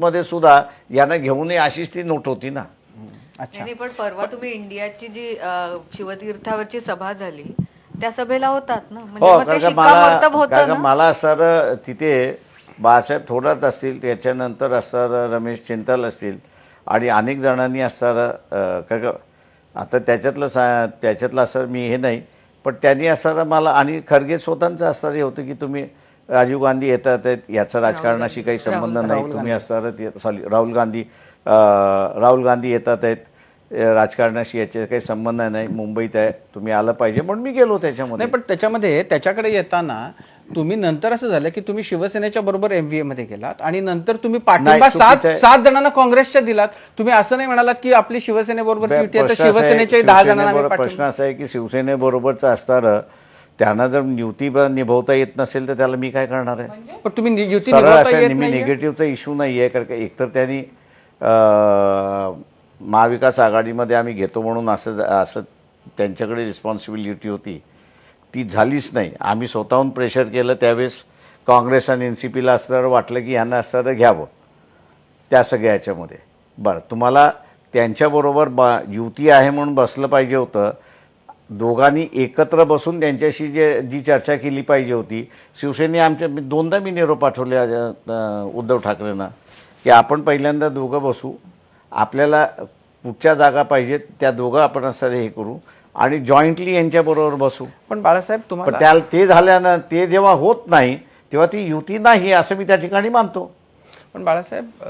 मध्ये सुद्धा यांना घेऊन नये अशीच ती नोट होती ना. अच्छा. नाही पण परवा तुम्ही इंडियाची जी अ, शिवतीर्थावरची सभा झाली त्या सभेला होतात ना? म्हणजे हो मग ते कारण का मला शिक्कामोर्तब कारण होतं का ना? मला सर तिथे बाळासाहेब थोरात असतील त्याच्यानंतर असणार रमेश चिंतल असतील आणि अनेक जणांनी असणार अं, कारण का आता त्याच्यातलं सा त्याच्यातलं असं मी हे नाही पण त्यांनी असणारं मला आणि खरगे स्वतःचं असणार हे होतं की तुम्ही राजीव गांधी येतात आहेत, याचा राजकारणाशी काही संबंध नाही. तुम्ही असणार सॉरी राहुल गांधी राहुल गांधी येतात आहेत राजकारणाशी याचे काही संबंध नाही. मुंबईत आहे तुम्ही आलं पाहिजे म्हणून मी गेलो त्याच्यामध्ये. नाही पण त्याच्यामध्ये त्याच्याकडे येताना तुम्ही नंतर असं झालं की तुम्ही शिवसेनेच्या बरोबर एमव्हीए मध्ये गेलात आणि नंतर तुम्ही पाठिंबा सात. सात जणांना काँग्रेसच्या दिलात. तुम्ही असं नाही म्हणालात की आपली शिवसेनेबरोबर शिवसेनेच्या दहा जणांना प्रश्न असा आहे की शिवसेनेबरोबरचं असणारं त्यांना जर युती निभवता येत नसेल तर त्याला मी काय करणार आहे? पण तुम्ही युती सरळ असं नाहीये? निगेटिव्हचा इश्यू नाही आहे कारण का एकतर त्यांनी महाविकास आघाडीमध्ये आम्ही घेतो म्हणून असं असं त्यांच्याकडे रिस्पॉन्सिबिलिटी होती. ती झालीच नाही. आम्ही स्वतःहून प्रेशर केलं त्यावेळेस काँग्रेस आणि एन सी पीला असणारं वाटलं की यांना असणारं घ्यावं. त्या सगळ्या याच्यामध्ये. बरं तुम्हाला त्यांच्याबरोबर ब युती आहे म्हणून बसलं पाहिजे होतं दोघांनी एकत्र बसून त्यांच्याशी जे जी चर्चा केली पाहिजे होती शिवसेने आमच्या मी दोनदा मी निरोप पाठवले उद्धव ठाकरेंना की आपण पहिल्यांदा दोघं बसू आपल्याला कुठच्या जागा पाहिजेत त्या दोघं आपण असं हे करू आणि जॉईंटली यांच्याबरोबर बसू. पण बाळासाहेब तुम्हाला त्या ते झाल्यानं ते जेव्हा होत नाही तेव्हा ती युती नाही असं मी त्या ठिकाणी मानतो. पण बाळासाहेब